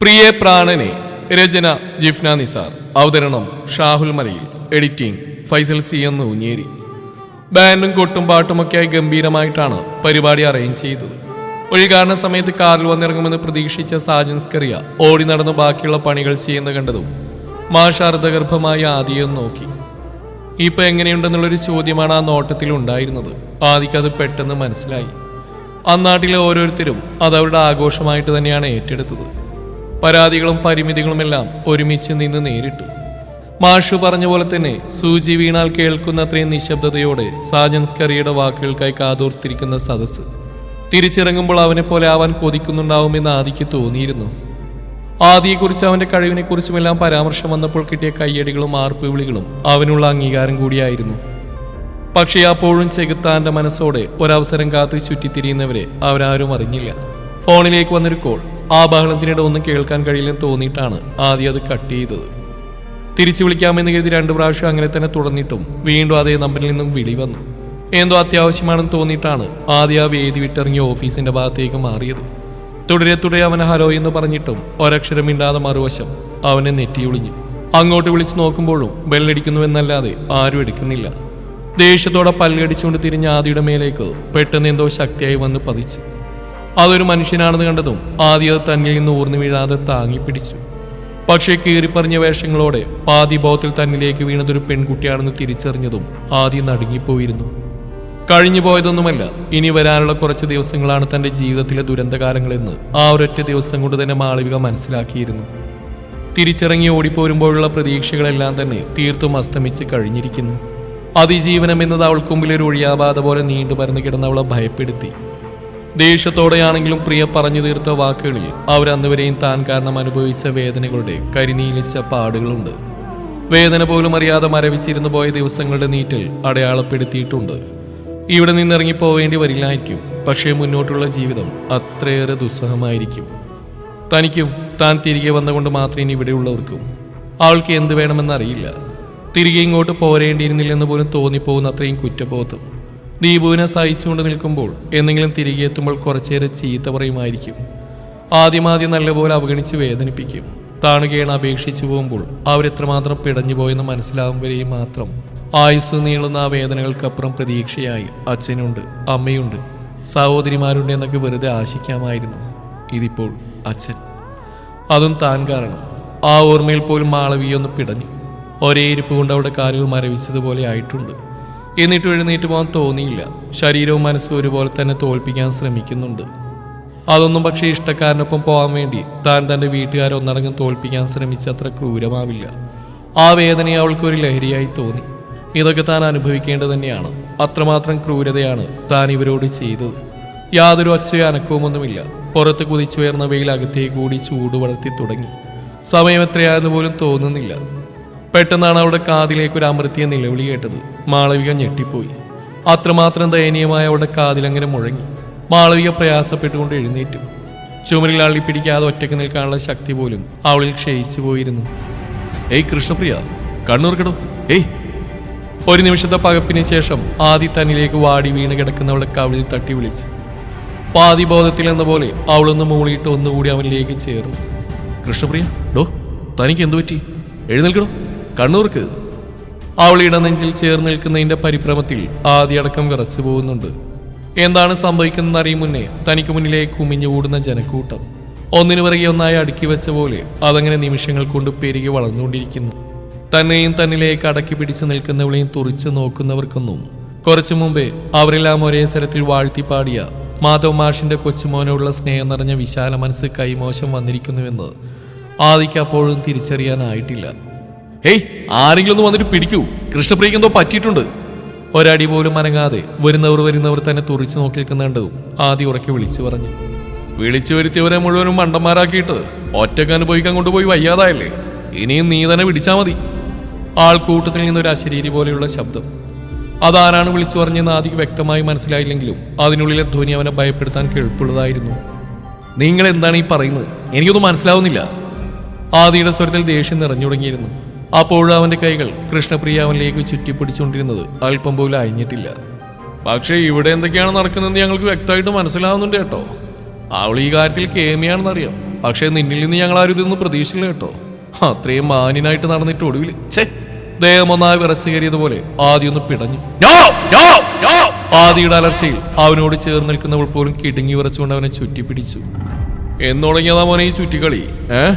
പ്രിയ പ്രാണനെ രചന ജിഫ്ന നിസാർ. അവതരണം ഷാഹുൽ മലയിൽ. എഡിറ്റിംഗ് ഫൈസൽ സി എന്ന് ഊഞ്ഞേരി ബാൻഡും കൊട്ടും പാട്ടുമൊക്കെയായി ഗംഭീരമായിട്ടാണ് പരിപാടി അറേഞ്ച് ചെയ്തത്. ഒഴികാരണ കാരണ സമയത്ത് കാറിൽ വന്നിറങ്ങുമെന്ന് പ്രതീക്ഷിച്ച സാജൻസ്കറിയ ഓടി നടന്ന് ബാക്കിയുള്ള പണികൾ ചെയ്യുന്ന കണ്ടതും മാഷാർദ്ധഗർഭമായ ആദിയെന്ന് ആദിയെ നോക്കി. ഇപ്പൊ എങ്ങനെയുണ്ടെന്നുള്ളൊരു ചോദ്യമാണ് ആ നോട്ടത്തിൽ ഉണ്ടായിരുന്നത്. ആദിക്ക് അത് പെട്ടെന്ന് മനസ്സിലായി. അന്നാട്ടിലെ ഓരോരുത്തരും അത് അവരുടെ ആഘോഷമായിട്ട് തന്നെയാണ് ഏറ്റെടുത്തത്. പരാതികളും പരിമിതികളുമെല്ലാം ഒരുമിച്ച് നിന്ന് നേരിട്ടു. മാഷു പറഞ്ഞ പോലെ തന്നെ സൂചി വീണാൽ കേൾക്കുന്ന അത്രയും നിശബ്ദതയോടെ സാജൻസ്കറിയുടെ വാക്കുകൾക്കായി കാതോർത്തിരിക്കുന്ന സദസ്സ്. തിരിച്ചിറങ്ങുമ്പോൾ അവനെ പോലെ ആവാൻ കൊതിക്കുന്നുണ്ടാവുമെന്ന് ആദിക്ക് തോന്നിയിരുന്നു. ആദിയെക്കുറിച്ച് അവന്റെ കഴിവിനെക്കുറിച്ചുമെല്ലാം പരാമർശം വന്നപ്പോൾ കിട്ടിയ കയ്യടികളും ആർപ്പുവിളികളും അവനുള്ള അംഗീകാരം കൂടിയായിരുന്നു. പക്ഷേ അപ്പോഴും ചെകുത്താന്റെ മനസ്സോടെ ഒരവസരം കാത്തു ചുറ്റിത്തിരിയുന്നവരെ അവരാരും അറിഞ്ഞില്ല. ഫോണിലേക്ക് വന്നൊരു കോൾ. ആ ബഹളത്തിനിടെ ഒന്നും കേൾക്കാൻ കഴിയില്ലെന്ന് തോന്നിയിട്ടാണ് ആദ്യം അത് കട്ട് ചെയ്തത്. തിരിച്ചു വിളിക്കാമെന്ന് കരുതി രണ്ടു പ്രാവശ്യം അങ്ങനെ തന്നെ തുടർന്നിട്ടും വീണ്ടും അതേ നമ്പറിൽ നിന്നും വിളി വന്നു. എന്തോ അത്യാവശ്യമാണെന്ന് തോന്നിയിട്ടാണ് ആദ്യ ആ വേദി വിട്ടിറങ്ങി ഓഫീസിന്റെ ഭാഗത്തേക്ക് മാറിയത്. തുടരെ തുടരെ അവനെ ഹലോ എന്ന് പറഞ്ഞിട്ടും ഒരക്ഷരം മിണ്ടാതെ മറുവശം അവനെ നെറ്റി നെറ്റിയൊളിഞ്ഞു അങ്ങോട്ട് വിളിച്ചു നോക്കുമ്പോഴും ബെല്ലടിക്കുന്നുവെന്നല്ലാതെ ആരും എടുക്കുന്നില്ല. ദേഷ്യത്തോടെ പല്ലടിച്ചുകൊണ്ട് തിരിഞ്ഞ ആദിയുടെ മേലേക്ക് പെട്ടെന്ന് എന്തോ ശക്തിയായി വന്ന് പതിച്ചു. അതൊരു മനുഷ്യനാണെന്ന് കണ്ടതും ആദ്യ തന്നിൽ നിന്ന് ഊർന്നു വീഴാതെ താങ്ങി പിടിച്ചു. പക്ഷേ കീറിപ്പറിഞ്ഞ വേഷങ്ങളോടെ പാതി ബോധത്തിൽ തന്നിലേക്ക് വീണതൊരു പെൺകുട്ടിയാണെന്ന് തിരിച്ചറിഞ്ഞതും ആദ്യം നടുങ്ങിപ്പോയിരുന്നു. കഴിഞ്ഞു പോയതൊന്നുമല്ല ഇനി വരാനുള്ള കുറച്ച് ദിവസങ്ങളാണ് തന്റെ ജീവിതത്തിലെ ദുരന്തകാലങ്ങളെന്ന് ആ ഒരൊറ്റ ദിവസം കൊണ്ട് തന്നെ മാളവിക മനസ്സിലാക്കിയിരുന്നു. തിരിച്ചിറങ്ങി ഓടിപ്പോരുമ്പോഴുള്ള പ്രതീക്ഷകളെല്ലാം തന്നെ തീർത്തും അസ്തമിച്ച് കഴിഞ്ഞിരിക്കുന്നു. അതിജീവനം എന്നത് അവൾക്ക് ഒരു ഒഴിയാബാധ പോലെ നീണ്ടു പരന്നു കിടന്ന് അവളെ ഭയപ്പെടുത്തി. ദേഷ്യത്തോടെയാണെങ്കിലും പ്രിയ പറഞ്ഞു തീർത്ത വാക്കുകളിൽ അവരന്നുവരെയും താൻ കാരണം അനുഭവിച്ച വേദനകളുടെ കരിനീലിച്ച പാടുകളുണ്ട്. വേദന പോലും അറിയാതെ മരവിച്ചിരുന്നു പോയ ദിവസങ്ങളുടെ നീറ്റിൽ അടയാളപ്പെടുത്തിയിട്ടുണ്ട്. ഇവിടെ നിന്നിറങ്ങി പോവേണ്ടി വരില്ലായിരിക്കും പക്ഷേ മുന്നോട്ടുള്ള ജീവിതം അത്രയേറെ ദുസ്സഹമായിരിക്കും. തനിക്കും താൻ തിരികെ വന്നുകൊണ്ട് മാത്രമേ ഇനി ഇവിടെയുള്ളവർക്കും അവൾക്ക് എന്ത് വേണമെന്നറിയില്ല. തിരികെ ഇങ്ങോട്ട് പോരേണ്ടിയിരുന്നില്ലെന്ന് പോലും തോന്നിപ്പോകുന്ന അത്രയും കുറ്റബോധം. ദീപുവിനെ സഹിച്ചുകൊണ്ട് നിൽക്കുമ്പോൾ എന്തെങ്കിലും തിരികെ എത്തുമ്പോൾ കുറച്ചേറെ ചീത്ത പറയുമായിരിക്കും. ആദ്യമാദ്യം നല്ലപോലെ അവഗണിച്ച് വേദനിപ്പിക്കും. താണുകയാണ് അപേക്ഷിച്ചു പോകുമ്പോൾ അവരെത്രമാത്രം പിടഞ്ഞു പോയെന്ന് മനസ്സിലാവും വരെയും മാത്രം ആയുസ് നീളുന്ന ആ വേദനകൾക്കപ്പുറം പ്രതീക്ഷയായി അച്ഛനുണ്ട് അമ്മയുണ്ട് സഹോദരിമാരുണ്ട് എന്നൊക്കെ വെറുതെ ആശിക്കാമായിരുന്നു. ഇതിപ്പോൾ അച്ഛൻ. അതും താൻ കാരണം. ആ ഓർമ്മയിൽ പോലും മാളവിയൊന്ന് പിടഞ്ഞു. ഒരേ ഇരിപ്പ് കൊണ്ട് അവിടെ കാലുകൾ മരവിച്ചതുപോലെ ആയിട്ടുണ്ട്. എന്നിട്ട് എഴുന്നേറ്റ് പോകാൻ തോന്നിയില്ല. ശരീരവും മനസ്സും ഒരുപോലെ തന്നെ തോൽപ്പിക്കാൻ ശ്രമിക്കുന്നുണ്ട്. അതൊന്നും പക്ഷേ ഇഷ്ടക്കാരനൊപ്പം പോകാൻ വേണ്ടി താൻ തന്റെ വീട്ടുകാരെ ഒന്നടങ്കം തോൽപ്പിക്കാൻ ശ്രമിച്ചത്ര ക്രൂരമാവില്ല. ആ വേദനയെ അവൾക്ക് ഒരു ലഹരിയായി തോന്നി. ഇതൊക്കെ താൻ അനുഭവിക്കേണ്ടത് തന്നെയാണ്. അത്രമാത്രം ക്രൂരതയാണ് താൻ ഇവരോട് ചെയ്തത്. യാതൊരു ഒച്ചയോ അനക്കവുമൊന്നുമില്ല പുറത്ത് കുതിച്ചുയർന്ന വെയിൽ കൂടി ചൂട് വളർത്തി തുടങ്ങി. സമയം എത്രയായെന്ന് പോലും തോന്നുന്നില്ല. പെട്ടെന്നാണ് അവളുടെ കാതിലേക്ക് ഒരു അമൃത്തിയ നിലവിളി കേട്ടത്. മാളവിക ഞെട്ടിപ്പോയി. അത്രമാത്രം ദയനീയമായ അവളുടെ കാതിലങ്ങനെ മുഴങ്ങി. മാളവിക പ്രയാസപ്പെട്ടുകൊണ്ട് എഴുന്നേറ്റു. ചുമരിൽ അള്ളി പിടിക്കാതെ ഒറ്റയ്ക്ക് നിൽക്കാനുള്ള ശക്തി പോലും അവളിൽ ക്ഷയിച്ചു പോയിരുന്നു. ഏയ് കൃഷ്ണപ്രിയ കണ്ണൂർ കിടോ ഏയ്. ഒരു നിമിഷത്തെ പകപ്പിന് ശേഷം ആദി തന്നിലേക്ക് വാടി വീണ് അവളെ കവിളിൽ തട്ടി വിളിച്ചു. പാതി ബോധത്തിൽ എന്ന പോലെ അവളൊന്ന് മൂളിയിട്ട് ഒന്നുകൂടി അവനിലേക്ക് ചേർന്നു. കൃഷ്ണപ്രിയ ഡോ തനിക്ക് എന്തു പറ്റി? എഴുന്നേൽക്കണോ കണ്ണൂർക്ക്. അവൾ ഇടനെഞ്ചിൽ ചേർന്ന് നിൽക്കുന്നതിന്റെ പരിഭ്രമത്തിൽ ആദ്യടക്കം വിറച്ചു പോകുന്നുണ്ട്. എന്താണ് സംഭവിക്കുന്നതെന്ന് അറിയും മുന്നേ തനിക്ക് മുന്നിലേ കുമിഞ്ഞു കൂടുന്ന ജനക്കൂട്ടം. ഒന്നിനു പിറകെ ഒന്നായി അടുക്കി വെച്ച പോലെ അതങ്ങനെ നിമിഷങ്ങൾ കൊണ്ട് പെരുകി വളർന്നുകൊണ്ടിരിക്കുന്നു. തന്നെയും തന്നിലേക്ക് അടക്കി പിടിച്ചു നിൽക്കുന്നവളെയും തുറിച്ചു നോക്കുന്നവർക്കൊന്നും കുറച്ചു മുമ്പേ അവരെല്ലാം ഒരേ സ്വരത്തിൽ വാഴ്ത്തിപ്പാടിയ മാധവ് മാഷിന്റെ കൊച്ചുമോനോടുള്ള സ്നേഹം നിറഞ്ഞ വിശാല മനസ്സ് കൈമോശം വന്നിരിക്കുന്നുവെന്ന് ആദിക്ക് അപ്പോഴും തിരിച്ചറിയാനായിട്ടില്ല. ഹേയ് ആരെങ്കിലും ഒന്ന് വന്നിട്ട് പിടിക്കൂ. കൃഷ്ണപ്രിയക്ക് എന്തോ പറ്റിയിട്ടുണ്ട്. ഒരടി പോലും അനങ്ങാതെ വരുന്നവർ വരുന്നവർ തന്നെ തുറിച്ചു നോക്കി നിൽക്കുന്നുണ്ടതും ആദ്യം ഉറക്കി വിളിച്ചു പറഞ്ഞു. വിളിച്ചു വരുത്തിയവരെ മുഴുവനും മണ്ടന്മാരാക്കിയിട്ട് ഒറ്റയ്ക്ക് അനുഭവിക്കാൻ കൊണ്ടുപോയി വയ്യാതായല്ലേ? ഇനിയും നീ തന്നെ പിടിച്ചാ മതി. ആൾക്കൂട്ടത്തിൽ നിന്നൊരു അശരീരി പോലെയുള്ള ശബ്ദം. അതാരാണ് വിളിച്ചു പറഞ്ഞെന്ന് ആദ്യം വ്യക്തമായി മനസ്സിലായില്ലെങ്കിലും അതിനുള്ളിലെ ധ്വനി അവനെ ഭയപ്പെടുത്താൻ കേൾപ്പുള്ളതായിരുന്നു നിങ്ങൾ എന്താണ് ഈ പറയുന്നത്? എനിക്കൊന്നും മനസ്സിലാവുന്നില്ല. ആദിയുടെ സ്വരത്തിൽ ദേഷ്യം നിറഞ്ഞു തുടങ്ങിയിരുന്നു. അപ്പോഴും അവന്റെ കൈകൾ കൃഷ്ണപ്രിയ അവനിലേക്ക് ചുറ്റിപ്പിടിച്ചുകൊണ്ടിരുന്നത് അല്പം പോലും അയഞ്ഞിട്ടില്ല. പക്ഷേ ഇവിടെ എന്തൊക്കെയാണ് നടക്കുന്നതെന്ന് ഞങ്ങൾക്ക് വ്യക്തമായിട്ട് മനസ്സിലാവുന്നുണ്ട് കേട്ടോ. അവൾ ഈ കാര്യത്തിൽ കേമിയാണെന്നറിയാം. പക്ഷേ നിന്നിൽ നിന്ന് ഞങ്ങൾ ആരും ഇതൊന്നും പ്രതീക്ഷിച്ചില്ല കേട്ടോ. അത്രയും മാന്യനായിട്ട് നടന്നിട്ട് ഒടുവിൽ ഛേ ദേഹമൊന്നായി വിറച്ചു കയറിയതുപോലെ ആദ്യം ഒന്ന് പിടഞ്ഞു! ആദിയുടെ അലർച്ചയിൽ അവനോട് ചേർന്ന് നിൽക്കുന്നവൾ പോലും കിടുങ്ങി വിറച്ചുകൊണ്ട് അവനെ ചുറ്റിപ്പിടിച്ചു. പിടിച്ചു തുടങ്ങിയതാ മോനെ ഈ ചുറ്റിക്കളി? ഏഹ്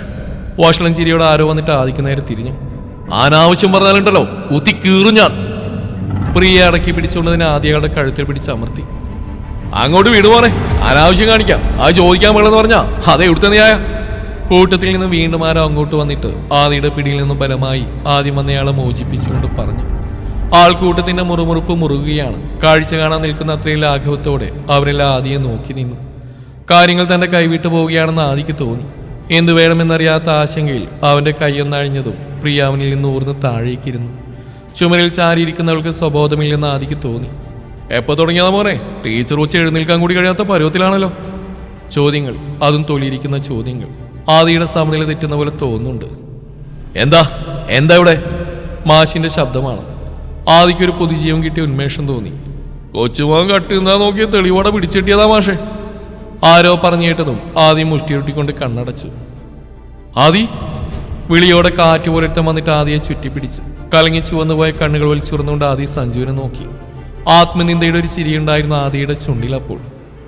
വാഷളം ചിരിയോട് ആരോ വന്നിട്ട് ആദിക്ക് നേരെ തിരിഞ്ഞു. അനാവശ്യം പറഞ്ഞാലുണ്ടല്ലോ കുത്തി കീറും ഞാൻ. പ്രിയ അടക്കി പിടിച്ചുകൊണ്ടതിനെ ആദ്യകളുടെ കഴുത്തിൽ പിടിച്ച് അമർത്തി. അങ്ങോട്ട് വിടുപോനെ അനാവശ്യം കാണിക്കാം. അത് ചോദിക്കാൻ വേണമെന്ന് പറഞ്ഞാ അതേ ഇവിടുത്തെ നീയായ. കൂട്ടത്തിൽ നിന്ന് വീണ്ടും ആരോ അങ്ങോട്ട് വന്നിട്ട് ആദിയുടെ പിടിയിൽ നിന്നും ബലമായി ആദ്യം വന്നയാളെ മോചിപ്പിച്ചുകൊണ്ട് പറഞ്ഞു. ആൾക്കൂട്ടത്തിന്റെ മുറുമുറുപ്പ് മുറുകുകയാണ്. കാഴ്ച കാണാൻ നിൽക്കുന്ന അത്രയും ലാഘവത്തോടെ അവരെല്ലാം ആദിയെ നോക്കി നിന്നു. കാര്യങ്ങൾ തന്റെ കൈവിട്ടു പോവുകയാണെന്ന് ആദിക്ക് തോന്നി. എന്തു വേണമെന്നറിയാത്ത ആശങ്കയിൽ അവന്റെ കയ്യൊന്നഴിഞ്ഞതും പ്രിയ അവനിൽ നിന്ന് ഊർന്ന് താഴേക്കിരുന്നു. ചുമരിൽ ചാരിയിരിക്കുന്നവൾക്ക് സ്വബോധമില്ലെന്ന് ആദിക്ക് തോന്നി. എപ്പോൾ തുടങ്ങിയതാ മോനെ? ടീച്ചർ ഉച്ച എഴുന്നേൽക്കാൻ കൂടി കഴിയാത്ത പരുവത്തിലാണല്ലോ. ചോദ്യങ്ങൾ അതും തൊലിയിരിക്കുന്ന ചോദ്യങ്ങൾ. ആദിയുടെ സമനില തെറ്റുന്ന പോലെ തോന്നുന്നുണ്ട്. എന്താ? എന്താ ഇവിടെ? മാഷിന്റെ ശബ്ദമാണ്. ആദിക്കൊരു പൊതുജീവൻ കിട്ടിയ ഉന്മേഷം തോന്നി. കൊച്ചുമോൻ കട്ടുന്നാ നോക്കിയ തെളിവോടെ പിടിച്ചെട്ടിയതാ മാഷെ. ആരോ പറഞ്ഞു കേട്ടതും ആദ്യം മുഷ്ടിയൊട്ടിക്കൊണ്ട് കണ്ണടച്ചു. ആദി വിളിയോടെ കാറ്റ് പോലൊരുത്തം വന്നിട്ട് ആദിയെ ചുറ്റിപ്പിടിച്ച് കലങ്ങി ചുവന്നുപോയ കണ്ണുകൾ വലിച്ചുറന്നുകൊണ്ട് ആദി സഞ്ജുവിനെ നോക്കി. ആത്മനിന്ദയുടെ ഒരു ചിരിയുണ്ടായിരുന്നു ആദിയുടെ ചുണ്ടിൽ അപ്പോൾ.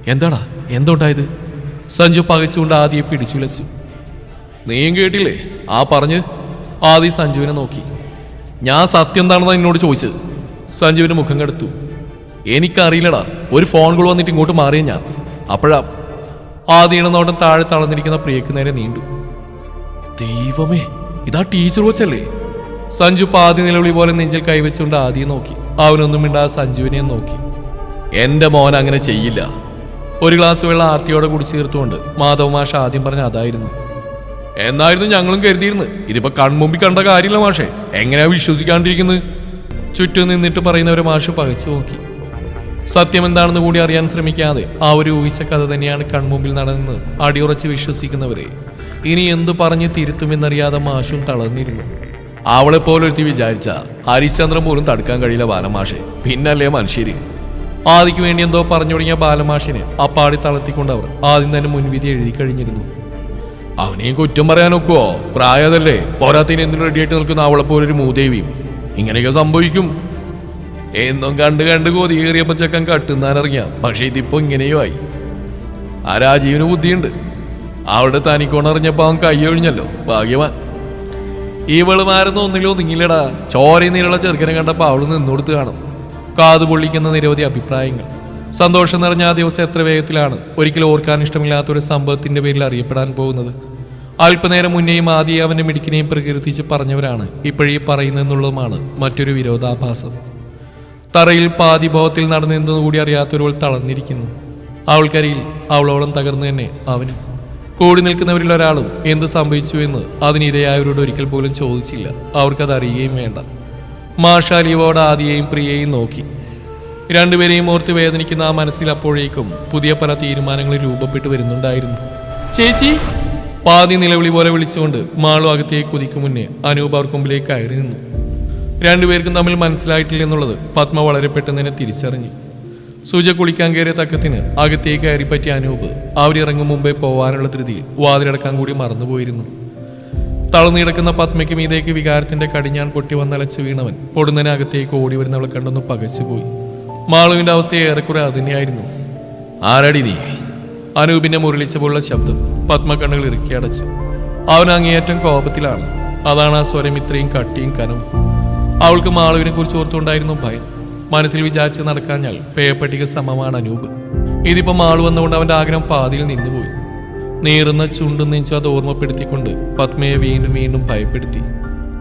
എന്താടാ? എന്തുണ്ടായത്? സഞ്ജു പകച്ചുകൊണ്ട് ആദിയെ പിടിച്ചുലച്ചു. നീയും കേട്ടില്ലേ? ആ പറഞ്ഞ് ആദി സഞ്ജുവിനെ നോക്കി. ഞാൻ സത്യം എന്താണെന്ന് എന്നോട് ചോദിച്ചത്? സഞ്ജുവിന് മുഖം കെടുത്തു. എനിക്കറിയില്ലടാ. ഒരു ഫോൺ കോൾ വന്നിട്ട് ഇങ്ങോട്ട് മാറിയ ഞാൻ. അപ്പോഴാ ആദിയുടെ നോട്ടം താഴെ തളർന്നിരിക്കുന്ന പ്രിയക്ക് നേരെ നീണ്ടു. ദൈവമേ ഇതാ ടീച്ചർ വച്ചല്ലേ സഞ്ജു പാതി നിലവിളി പോലെ നെഞ്ചിൽ കൈവച്ചുകൊണ്ട് ആദ്യം നോക്കി. അവനൊന്നും മിണ്ടാതെ സഞ്ജുവിനെ നോക്കി. എന്റെ മോൻ അങ്ങനെ ചെയ്യില്ല. ഒരു ഗ്ലാസ് വെള്ളം ആർത്തിയോടെ കുടിച്ചു തീർത്തുകൊണ്ട് മാധവ് മാഷ ആദ്യം പറഞ്ഞ അതായിരുന്നു. എന്നായിരുന്നു ഞങ്ങളും കരുതിയിരുന്നു ഇതിപ്പോ കൺമുമ്പിൽ കണ്ട കാര്യമില്ല മാഷേ. എങ്ങനെയാ വിശ്വസിക്കാണ്ടിരിക്കുന്നത്? ചുറ്റും നിന്നിട്ട് പറയുന്നവരെ മാഷ് പകച്ചു നോക്കി. സത്യം എന്താണെന്ന് കൂടി അറിയാൻ ശ്രമിക്കാതെ ആ ഒരു ഊഹിച്ച കഥ തന്നെയാണ് കൺമുമ്പിൽ നടന്നത്. അടിയുറച്ച് വിശ്വസിക്കുന്നവരെ ഇനി എന്തു പറഞ്ഞ് തിരുത്തുമെന്നറിയാതെ മാഷും തളർന്നിരുന്നു. അവളെ പോലൊരുത്തി വിചാരിച്ച ഹരിശ്ചന്ദ്രൻ പോലും തടുക്കാൻ കഴിയില്ല ബാലമാഷെ. പിന്നല്ലേ മനുഷ്യര്? ആദിക്ക് വേണ്ടി എന്തോ പറഞ്ഞു തുടങ്ങിയ ബാലമാഷിനെ അപ്പാടി തളർത്തിക്കൊണ്ട് അവർ ആദ്യം തന്നെ മുൻവിധി എഴുതി കഴിഞ്ഞിരുന്നു. അവനെയും കുറ്റം പറയാനൊക്കുവോ പ്രായതല്ലേ? പോരാത്തിന് എന്തിനു റെഡിയായിട്ട് നിൽക്കുന്ന അവളെ പോലൊരു മൂദേവിയും ഇങ്ങനെയൊക്കെ സംഭവിക്കും. എന്നും കണ്ട് കണ്ട് കൊതി കയറിയപ്പോ ചെക്കൻ കട്ടുന്നാനറിഞ്ഞ പക്ഷെ ഇതിപ്പോ ഇങ്ങനെയോ ആയി. ആ രാജീവിന് ബുദ്ധിയുണ്ട്. അവളുടെ തനിക്കോണറിഞ്ഞപ്പോ അവൻ കൈയൊഴിഞ്ഞല്ലോ ഭാഗ്യവാൻ. ഇവളുമാരൊന്നും ഒന്നിലും ഒതുങ്ങില്ലടാ ചോരയിൽ നീരുള്ള ചെറുക്കനെ കണ്ടപ്പോ അവൾ നിന്നുകൊടുത്ത് കാണും. കാതു പൊള്ളിക്കുന്ന നിരവധി അഭിപ്രായങ്ങൾ. സന്തോഷം നിറഞ്ഞ ആ ദിവസം എത്ര വേഗത്തിലാണ്. ഒരിക്കലും ഓർക്കാൻ ഇഷ്ടമില്ലാത്ത ഒരു സംഭവത്തിന്റെ പേരിൽ അറിയപ്പെടാൻ പോകുന്നത്. അല്പനേരം മുന്നേയും ആദ്യം അവന്റെ മിടുക്കിനെയും പ്രകീർത്തിച്ച് പറഞ്ഞവരാണ്. ഇപ്പോഴീ പറയുന്നതെന്നുള്ളതുമാണ് മറ്റൊരു വിരോധാഭാസം. തറയിൽ പാതിഭാവത്തിൽ നടന്നിരുന്നത് കൂടി അറിയാത്തൊരുവൾ തളർന്നിരിക്കുന്നു. അവൾക്കരിയിൽ അവളോളം തകർന്നു തന്നെ അവനും. കൂടി നിൽക്കുന്നവരിൽ ഒരാളും എന്ത് സംഭവിച്ചു എന്ന് അതിനിരയായവരോട് ഒരിക്കൽ പോലും ചോദിച്ചില്ല. അവർക്കത് അറിയുകയും വേണ്ട. മാഷാലിയോട് ആദിയെയും പ്രിയയെയും നോക്കി. രണ്ടുപേരെയും ഓർത്ത് വേദനിക്കുന്ന ആ മനസ്സിൽ അപ്പോഴേക്കും പുതിയ പല തീരുമാനങ്ങൾ രൂപപ്പെട്ടു വരുന്നുണ്ടായിരുന്നു. ചേച്ചി! പാതി നിലവിളി പോലെ വിളിച്ചുകൊണ്ട് മാളു അകത്തേക്ക് കുതിക്കും മുന്നേ അനൂപ് അവർക്ക് മുമ്പിലേക്ക് കയറി നിന്നു. രണ്ടുപേർക്കും തമ്മിൽ മനസ്സിലായിട്ടില്ല എന്നുള്ളത് പത്മ വളരെ പെട്ടെന്ന് തന്നെ തിരിച്ചറിഞ്ഞു. സൂജ കുളിക്കാൻ കയറിയ തക്കത്തിന് അകത്തേക്ക് കയറിപ്പറ്റിയ അനൂപ് അവരിറങ്ങും മുമ്പേ പോവാനുള്ള ധൃതിയിൽ വാതിലടക്കാൻ കൂടി മറന്നുപോയിരുന്നു. തളർന്നിടക്കുന്ന പത്മയ്ക്ക് മീതേക്ക് വികാരത്തിന്റെ കടിഞ്ഞാൻ പൊട്ടി വന്നലച്ച് വീണവൻ പൊടുന്നതിന് അകത്തേക്ക് ഓടി വരുന്നവളെ കണ്ടൊന്ന് പകച്ചുപോയി. മാളുവിന്റെ അവസ്ഥ ഏറെക്കുറെ അതുതന്നെയായിരുന്നു. ആരടി നീ? അനൂപിന്റെ മുരളിച്ച പോലുള്ള ശബ്ദം പത്മ കണ്ണുകൾ ഇറുക്കി അടച്ചു. അവൻ അങ്ങേയറ്റം കോപത്തിലാണ്. അതാണ് ആ സ്വരം ഇത്രയും കട്ടിയും കനവും. അവൾക്ക് മാളുവിനെ കുറിച്ച് ഓർത്തുകൊണ്ടായിരുന്നു ഭയം. മനസ്സിൽ വിചാരിച്ച് നടക്കാഞ്ഞാൽ പേപ്പട്ടിക സമമാണ് അനൂപ്. ഇതിപ്പോ മാളു വന്നുകൊണ്ട് അവന്റെ ആഗ്രഹം പാതിയിൽ നിന്നുപോയി. നീറുന്ന ചുണ്ടും നെഞ്ചു അത് ഓർമ്മപ്പെടുത്തിക്കൊണ്ട് പത്മയെ വീണ്ടും വീണ്ടും ഭയപ്പെടുത്തി.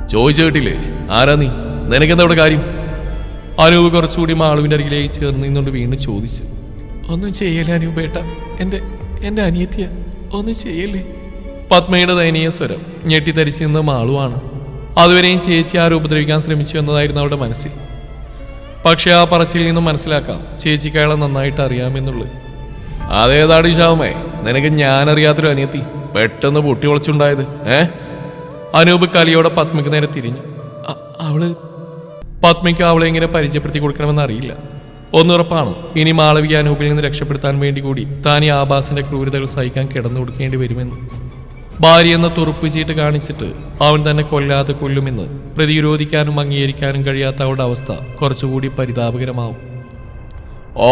ചോദിച്ചു കേട്ടില്ലേ? ആരാ നീ? നിനക്കെന്താ ഇവിടെ കാര്യം? അനൂപ് കുറച്ചുകൂടി മാളുവിന്റെ അരികിലേക്ക് ചേർന്ന് നിന്നുകൊണ്ട് വീണ്ടും ചോദിച്ചു. ഒന്നും ചെയ്യല്ലേ ഏട്ട? എന്റെ എന്റെ അനിയത്തിയ ഒന്നും ചെയ്യല്ലേ? പത്മയുടെ ദയനീയ സ്വരം ഞെട്ടിത്തരിച്ചു നിന്ന മാളുവാണ്. അതുവരെയും ചേച്ചി ആരും ഉപദ്രവിക്കാൻ ശ്രമിച്ചു എന്നതായിരുന്നു അവളുടെ മനസ്സിൽ. പക്ഷെ ആ പറച്ചിൽ നിന്നും മനസ്സിലാക്കാം ചേച്ചിക്ക് അയാളെ നന്നായിട്ട് അറിയാമെന്നുള്ളത് അതേതാടി ശാമേ നിനക്ക് ഞാനറിയാത്തൊരു അനിയത്തി പെട്ടെന്ന് പൊട്ടി ഒളിച്ചുണ്ടായത് ഏ? അനൂപ് കലിയോടെ പത്മയ്ക്ക് നേരെ തിരിഞ്ഞു. അവൾ? പത്മയ്ക്ക് അവളെ എങ്ങനെ പരിചയപ്പെടുത്തി കൊടുക്കണമെന്ന് അറിയില്ല. ഒന്നുറപ്പാണ് ഇനി മാളവിക അനൂപിൽ നിന്ന് രക്ഷപ്പെടുത്താൻ വേണ്ടി കൂടി താൻ ഈ ആഭാസിന്റെ ക്രൂരതകൾ സഹിക്കാൻ കിടന്നു കൊടുക്കേണ്ടി വരുമെന്ന്. ഭാര്യ എന്ന തുറുപ്പ് ചീട്ട് കാണിച്ചിട്ട് അവൻ തന്നെ കൊല്ലാതെ കൊല്ലുമെന്ന് പ്രതിരോധിക്കാനും അംഗീകരിക്കാനും കഴിയാത്ത അവളുടെ അവസ്ഥ കുറച്ചുകൂടി പരിതാപകരമാവും. ഓ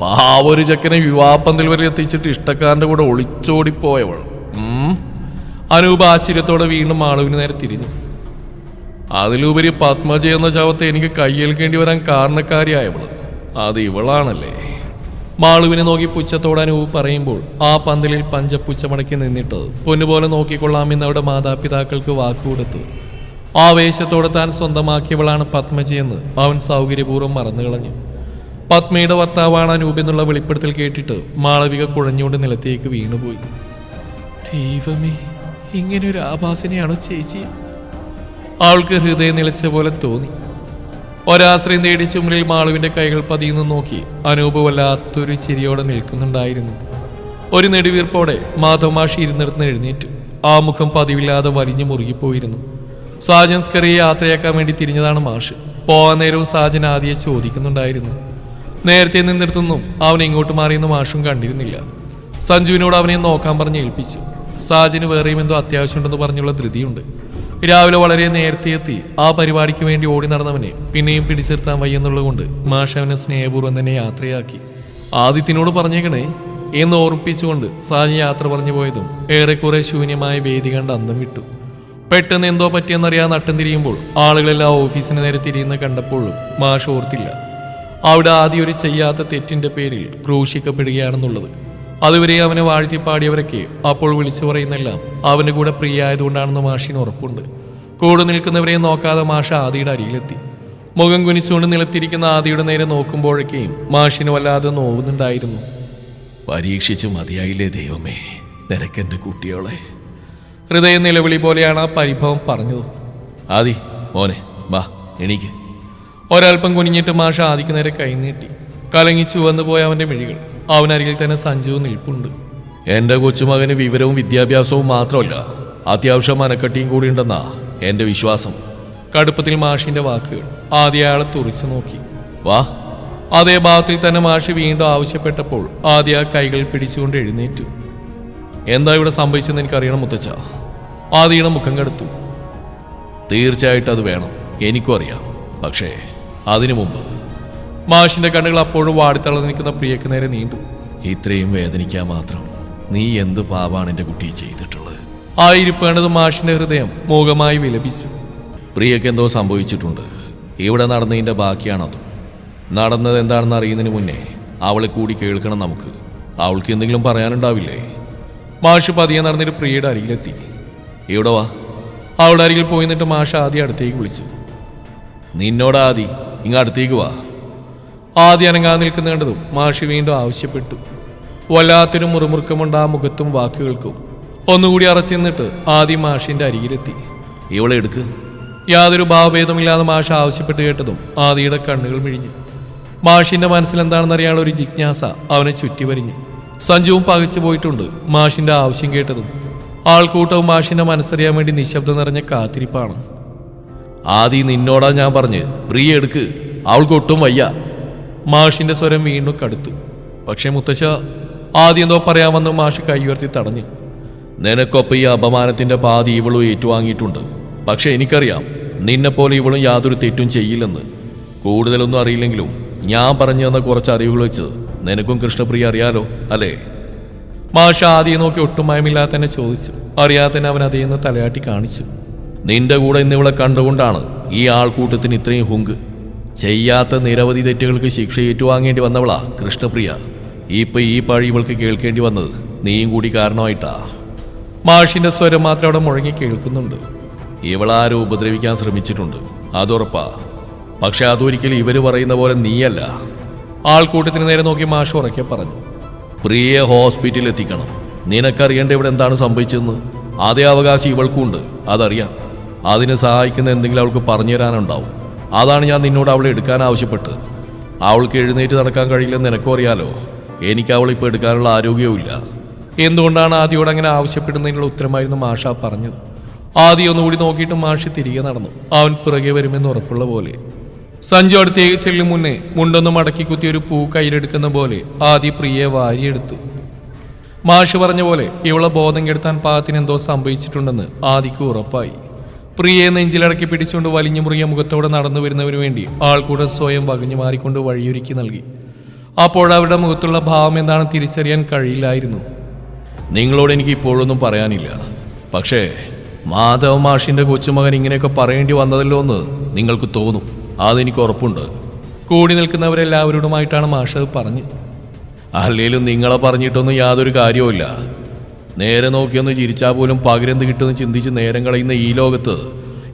പാവൊരു ചെക്കനെ വിവാഹപ്പന്തൽ വരെ എത്തിച്ചിട്ട് ഇഷ്ടക്കാരന്റെ കൂടെ ഒളിച്ചോടിപ്പോയവൾ. അനൂപ് ആശ്ചര്യത്തോടെ വീണ്ടും ആളുവിന് നേരെ തിരിഞ്ഞു. അതിലുപരി പത്മജ എന്ന ശവത്തെ എനിക്ക് കയ്യേൽക്കേണ്ടി വരാൻ കാരണക്കാരിയായവൾ. അത് ഇവളാണല്ലേ? മാളുവിനെ നോക്കി പുച്ഛത്തോടെ അനൂപ് പറയുമ്പോൾ ആ പന്തലിൽ പഞ്ചപ്പുച്ച മടക്കി നിന്നിട്ട് പൊന്നുപോലെ നോക്കിക്കൊള്ളാമെന്ന് അവിടെ മാതാപിതാക്കൾക്ക് വാക്കുകൊടുത്ത് ആവേശത്തോടെ താൻ സ്വന്തമാക്കിയവളാണ് പത്മജിയെന്ന് അവൻ സൗകര്യപൂർവം മറന്നു കളഞ്ഞു. പത്മയുടെ ഭർത്താവാണ് അനൂപ് എന്നുള്ള വെളിപ്പെടുത്തൽ കേട്ടിട്ട് മാളവിക കുഴഞ്ഞുകൊണ്ട് നിലത്തേക്ക് വീണുപോയി. ദൈവമേ ഇങ്ങനൊരു ആഭാസനെയാണോ ചേച്ചി? അവൾക്ക് ഹൃദയം നിലച്ച പോലെ തോന്നി. ഒരാശ്രയം തേടി ചുമലിൽ മാളുവിന്റെ കൈകൾ പതിയുന്നു നോക്കി അനൂപ് വല്ലാത്തൊരു ചിരിയോടെ നിൽക്കുന്നുണ്ടായിരുന്നു. ഒരു നെടുവീർപ്പോടെ മാധവമാഷി ഇരുന്നിടത്ത് എഴുന്നേറ്റു. ആ മുഖം പതിവില്ലാതെ വലിഞ്ഞു മുറുകിപ്പോയിരുന്നു. സാജൻ സ്കറിയെ യാത്രയാക്കാൻ വേണ്ടി തിരിഞ്ഞതാണ് മാഷ്. പോവാൻ നേരവും സാജൻ ആദ്യെ ചോദിക്കുന്നുണ്ടായിരുന്നു. നേരത്തെ നിന്നിടത്തൊന്നും അവൻ ഇങ്ങോട്ട് മാറിയെന്ന് മാഷും കണ്ടിരുന്നില്ല. സഞ്ജുവിനോട് അവനെ നോക്കാൻ പറഞ്ഞ് ഏൽപ്പിച്ചു. സാജന് വേറെയും എന്തോ അത്യാവശ്യമുണ്ടെന്ന് പറഞ്ഞുള്ള ധൃതിയുണ്ട്. രാവിലെ വളരെ നേരത്തെ എത്തി. ആ പരിപാടിക്ക് വേണ്ടി ഓടി നടന്നവനെ പിന്നെയും പിടിച്ചിർത്താൻ വയ്യെന്നുള്ളത് കൊണ്ട് മാഷ് അവനെ സ്നേഹപൂർവം തന്നെ യാത്രയാക്കി. ആദിത്യനോട് പറഞ്ഞേക്കണേ എന്ന് ഓർപ്പിച്ചുകൊണ്ട് സാജി യാത്ര പറഞ്ഞു പോയതും ഏറെക്കുറെ ശൂന്യമായ വേദി കണ്ട് അന്തം വിട്ടു. പെട്ടെന്ന് എന്തോ പറ്റിയെന്നറിയാൻ നട്ടം തിരിയുമ്പോൾ ആളുകളെല്ലാം ഓഫീസിന് നേരെ തിരിയുന്ന കണ്ടപ്പോഴും മാഷ് ഓർത്തില്ല. അവിടെ ആദ്യം ഒരു ചെയ്യാത്ത തെറ്റിന്റെ പേരിൽ ക്രൂശിക്കപ്പെടുകയാണെന്നുള്ളത് അതുവരെ അവനെ വാഴ്ത്തിപ്പാടിയവരൊക്കെ അപ്പോൾ വിളിച്ചു പറയുന്നെല്ലാം അവന് കൂടെ പ്രിയായതുകൊണ്ടാണെന്ന് മാഷിന് ഉറപ്പുണ്ട്. കൂടെ നിൽക്കുന്നവരെ നോക്കാതെ മാഷ ആദിയുടെ അരിയിലെത്തി മുഖം കുനിച്ചുകൊണ്ട് നിലത്തിരിക്കുന്ന ആദിയുടെ നേരെ നോക്കുമ്പോഴൊക്കെയും മാഷിന് വല്ലാതെ നോവുന്നുണ്ടായിരുന്നു. പരീക്ഷിച്ച് മതിയായില്ലേ ദൈവമേ നിനക്കെന്റെ കുട്ടിയോളെ? ഹൃദയ നിലവിളി പോലെയാണ് ആ പരിഭവം പറഞ്ഞത്. ആദി മോനെ വാ എണീക്ക്. ഒരൽപ്പം കുനിഞ്ഞിട്ട് മാഷ ആദിക്ക് നേരെ കൈനീട്ടി. കലങ്ങി ചുവന്നു പോയ അവന്റെ മിഴികൾ. അവനരികിൽ തന്നെ സഞ്ജുവും നിൽപ്പുണ്ട്. എന്റെ കൊച്ചുമകന് വിവരവും വിദ്യാഭ്യാസവും മാത്രമല്ല അത്യാവശ്യം മനക്കെട്ടിയും കൂടി ഉണ്ടെന്നാ എന്റെ വിശ്വാസം. കടുപ്പത്തിൽ മാഷിന്റെ വാക്കുകൾ ആദ്യ അയാളെ തുറിച്ചു നോക്കി. വാ. അതേ ഭാഗത്തിൽ തന്നെ മാഷി വീണ്ടും ആവശ്യപ്പെട്ടപ്പോൾ ആദ്യ ആ കൈകൾ പിടിച്ചുകൊണ്ട് എഴുന്നേറ്റു. എന്താ ഇവിടെ സംഭവിച്ചെന്ന് എനിക്കറിയണം മുത്തച്ഛ. ആദിയുടെ മുഖം കെടുത്തു. തീർച്ചയായിട്ടും അത് വേണം. എനിക്കും അറിയാം. പക്ഷേ അതിനു മുമ്പ് മാഷിന്റെ കണ്ണുകൾ അപ്പോഴും വാടിത്തളർന്ന് നിൽക്കുന്ന പ്രിയക്ക് നേരെ നീണ്ടു. ഇത്രയും വേദനിക്കാൻ മാത്രം നീ എന്ത് പാവാണ് എന്റെ കുട്ടി ചെയ്തിട്ടുള്ളത്? ആ മാഷിന്റെ ഹൃദയം മോഹമായി വിലപിച്ചു. പ്രിയക്ക് എന്തോ സംഭവിച്ചിട്ടുണ്ട്. ഇവിടെ നടന്നതിന്റെ ബാക്കിയാണത്. നടന്നത് എന്താണെന്ന് അറിയുന്നതിന് മുന്നേ അവളെ കൂടി കേൾക്കണം നമുക്ക്. അവൾക്ക് എന്തെങ്കിലും പറയാനുണ്ടാവില്ലേ? മാഷ് പതിയെ നടന്നിട്ട് പ്രിയയുടെ അരികിലെത്തി. ഇവിടെ വാ? അവളുടെ അരികിൽ പോയി നിന്നിട്ട് മാഷ് ആദ്യം അടുത്തേക്ക് വിളിച്ചു. നിന്നോടാദി ഇങ്ങ അടുത്തേക്ക് വാ. ആദ്യം അനങ്ങാതെ നിൽക്കുന്ന കണ്ടതും മാഷി വീണ്ടും ആവശ്യപ്പെട്ടു. വല്ലാത്തൊരു മുറുമുറുക്കമുണ്ട് ആ മുഖത്തും വാക്കുകൾക്കും. ഒന്നുകൂടി അറച്ചു നിന്നിട്ട് ആദ്യം മാഷിന്റെ അരികിലെത്തി. ഇവളെ എടുക്ക്. യാതൊരു ഭാവഭേദമില്ലാതെ മാഷ ആവശ്യപ്പെട്ട് കേട്ടതും ആദിയുടെ കണ്ണുകൾ മിഴിഞ്ഞു. മാഷിന്റെ മനസ്സിൽ എന്താണെന്നറിയാനുള്ള ഒരു ജിജ്ഞാസ അവനെ ചുറ്റി വരിഞ്ഞു സഞ്ജുവും പകച്ചു പോയിട്ടുണ്ട് മാഷിന്റെ ആവശ്യം കേട്ടതും. ആൾക്കൂട്ടവും മാഷിന്റെ മനസ്സറിയാൻ വേണ്ടി നിശബ്ദം നിറഞ്ഞ കാത്തിരിപ്പാണ്. ആദി നിന്നോടാ ഞാൻ പറഞ്ഞ് പ്രിയ എടുക്ക്. അവൾക്ക് ഒട്ടും വയ്യ. മാഷിന്റെ സ്വരം വീണ്ടും കടുത്തു. പക്ഷേ മുത്തശ്ശ ആദ്യം എന്തോ പറയാമെന്ന് മാഷി കൈ ഉയർത്തി തടഞ്ഞു. നിനക്കൊപ്പം ഈ അപമാനത്തിന്റെ പാതി ഇവളും ഏറ്റുവാങ്ങിയിട്ടുണ്ട്. പക്ഷെ എനിക്കറിയാം നിന്നെപ്പോലെ ഇവളും യാതൊരു തെറ്റും ചെയ്യില്ലെന്ന്. കൂടുതലൊന്നും അറിയില്ലെങ്കിലും ഞാൻ പറഞ്ഞു തന്ന കുറച്ച് അറിവുകൾ വെച്ച് നിനക്കും കൃഷ്ണപ്രിയ അറിയാലോ അല്ലേ? മാഷ ആദ്യം നോക്കി ഒട്ടും തന്നെ ചോദിച്ചു. അറിയാതെ അവൻ അതേന്ന് തലയാട്ടി കാണിച്ചു. നിന്റെ കൂടെ ഇന്നിവളെ കണ്ടുകൊണ്ടാണ് ഈ ആൾക്കൂട്ടത്തിന് ഇത്രയും ഹുങ്ക്. ചെയ്യാത്ത നിരവധി തെറ്റുകൾക്ക് ശിക്ഷ ഏറ്റുവാങ്ങേണ്ടി വന്നവളാ കൃഷ്ണപ്രിയ. ഇപ്പൊ ഈ പഴി ഇവൾക്ക് കേൾക്കേണ്ടി വന്നത് നീയും കൂടി കാരണമായിട്ടാ. മാഷിന്റെ സ്വരം മാത്രം അവിടെ മുഴങ്ങി കേൾക്കുന്നുണ്ട്. ഇവളാരും ഉപദ്രവിക്കാൻ ശ്രമിച്ചിട്ടുണ്ട്. അതുറപ്പാ. പക്ഷെ അതൊരിക്കലും ഇവർ പറയുന്ന പോലെ നീയല്ല. ആൾക്കൂട്ടത്തിന് നേരെ നോക്കി മാഷ് ഉറക്കെ പറഞ്ഞു. പ്രിയെ ഹോസ്പിറ്റലിൽ എത്തിക്കണം. നിനക്കറിയേണ്ട ഇവിടെ എന്താണ് സംഭവിച്ചതെന്ന്? അതേ അവകാശം ഇവൾക്കുണ്ട്. അതറിയാം. അതിനെ സഹായിക്കുന്ന എന്തെങ്കിലും അവൾക്ക് പറഞ്ഞു തരാനുണ്ടാവും. അതാണ് ഞാൻ നിന്നോട് അവളെ എടുക്കാൻ ആവശ്യപ്പെട്ടത്. അവൾക്ക് എഴുന്നേറ്റ് നടക്കാൻ കഴിയില്ലെന്ന് നിനക്കും അറിയാലോ. എനിക്ക് അവൾ ഇപ്പോൾ എടുക്കാനുള്ള ആരോഗ്യവുമില്ല എന്തുകൊണ്ടാണ് ആദ്യയോട് അങ്ങനെ ആവശ്യപ്പെടുന്നതിനുള്ള ഉത്തരമായിരുന്നു മാഷ പറഞ്ഞത്. ആദ്യം ഒന്നുകൂടി നോക്കിയിട്ട് മാഷി തിരികെ നടന്നു. അവൻ പിറകെ വരുമെന്ന് ഉറപ്പുള്ള പോലെ. സഞ്ജു അടുത്തേക്ക് ചെല്ലും മുന്നേ മുണ്ടൊന്ന് മടക്കി കുത്തി ഒരു പൂ കയ്യിലെടുക്കുന്ന പോലെ ആദി പ്രിയെ വാരിയെടുത്തു. മാഷ് പറഞ്ഞ പോലെ ഇവളെ ബോധം കെടുത്താൻ പാകത്തിന് എന്തോ സംഭവിച്ചിട്ടുണ്ടെന്ന് ആദിക്ക് ഉറപ്പായി. പ്രിയയെ നെഞ്ചിലടക്കി പിടിച്ചുകൊണ്ട് വലിഞ്ഞു മുറിയ മുഖത്തോടെ നടന്നു വരുന്നവന് വേണ്ടി ആൾക്കൂടെ സ്വയം വകഞ്ഞു മാറിക്കൊണ്ട് വഴിയൊരുക്കി നൽകി. അപ്പോൾ അവരുടെ മുഖത്തുള്ള ഭാവം എന്താണെന്ന് തിരിച്ചറിയാൻ കഴിയില്ലായിരുന്നു. നിങ്ങളോട് എനിക്ക് ഇപ്പോഴൊന്നും പറയാനില്ല. പക്ഷേ മാധവ മാഷിന്റെ കൊച്ചുമകൻ ഇങ്ങനെയൊക്കെ പറയേണ്ടി വന്നതല്ലോ എന്ന് നിങ്ങൾക്ക് തോന്നും. അതെനിക്ക് ഉറപ്പുണ്ട്. കൂടി നിൽക്കുന്നവരെല്ലാവരോടുമായിട്ടാണ് മാഷ് പറഞ്ഞു. അല്ലേലും നിങ്ങളെ പറഞ്ഞിട്ടൊന്നും യാതൊരു കാര്യവുമില്ല. നേരെ നോക്കിയൊന്ന് ചിരിച്ചാൽ പോലും പകരെന്ത് കിട്ടുമെന്ന് ചിന്തിച്ച് നേരം കളയുന്ന ഈ ലോകത്ത്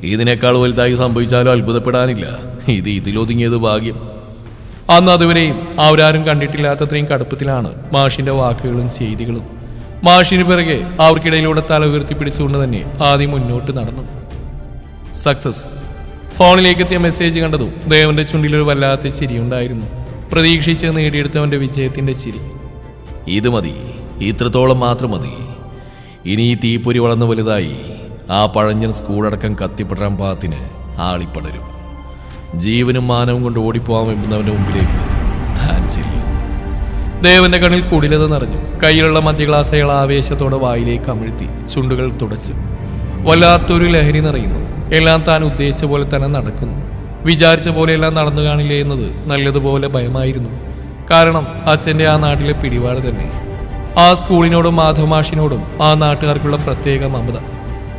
ഇതിനേക്കാൾ വലുതായി സംഭവിച്ചാലും അത്ഭുതപ്പെടാനില്ല. ഇത് ഇതിലൊതുങ്ങിയത് ഭാഗ്യം. അന്ന് അതുവരെയും അവരാരും കണ്ടിട്ടില്ലാത്തത്രയും കടുപ്പത്തിലാണ് മാഷിന്റെ വാക്കുകളും ചെയ്തികളും. മാഷിന് പിറകെ അവർക്കിടയിലൂടെ തല ഉയർത്തി പിടിച്ചുകൊണ്ട് തന്നെ ആദ്യം മുന്നോട്ട് നടന്നു. സക്സസ് ഫോണിലേക്ക് എത്തിയ മെസ്സേജ് കണ്ടതും ദേവന്റെ ചുണ്ടിലൊരു വല്ലാത്ത ചിരിയുണ്ടായിരുന്നു പ്രതീക്ഷിച്ച് നേടിയെടുത്തവന്റെ വിജയത്തിന്റെ ചിരി. ഇത് മതി. ഇത്രത്തോളം മാത്രം മതി. ഇനി ഈ തീപ്പൊരി വളർന്ന് വലുതായി ആ പഴഞ്ഞൻ സ്കൂളടക്കം കത്തിപ്പെടാൻ പാത്തിന് ആളിപ്പടരും. ജീവനും മാനവും കൊണ്ട് ഓടിപ്പോവാൻ വെമ്പുന്നവന്റെ മുമ്പിലേക്ക് താൻ ചെല്ലും. ദേവന്റെ കണ്ണിൽ കുടിലത് നിറഞ്ഞു. കയ്യിലുള്ള മധ്യ ഗ്ലാസ് അയാൾ ആവേശത്തോടെ വായിലേക്ക് അമിഴ്ത്തി ചുണ്ടുകൾ തുടച്ചു. വല്ലാത്തൊരു ലഹരി നിറയുന്നു. എല്ലാം താൻ ഉദ്ദേശിച്ച പോലെ തന്നെ നടക്കുന്നു. വിചാരിച്ച പോലെ എല്ലാം നടന്നു കാണില്ലേ എന്നത് നല്ലതുപോലെ ഭയമായിരുന്നു. കാരണം അച്ഛന്റെ ആ നാട്ടിലെ പിടിപാട് തന്നെ. ആ സ്കൂളിനോടും മാധവമാഷിനോടും ആ നാട്ടുകാർക്കുള്ള പ്രത്യേക മമത.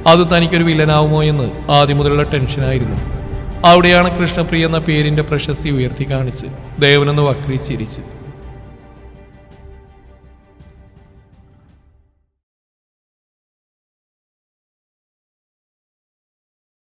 അത് തനിക്കൊരു വില്ലനാവുമോ എന്ന് ആദ്യം മുതലുള്ള ടെൻഷനായിരുന്നു അവിടെയാണ് കൃഷ്ണപ്രിയ എന്ന പേരിന്റെ പ്രശസ്തി ഉയർത്തി കാണിച്ച് ദേവനെന്ന് വക്രി വക്രീച്ചിരിച്ചു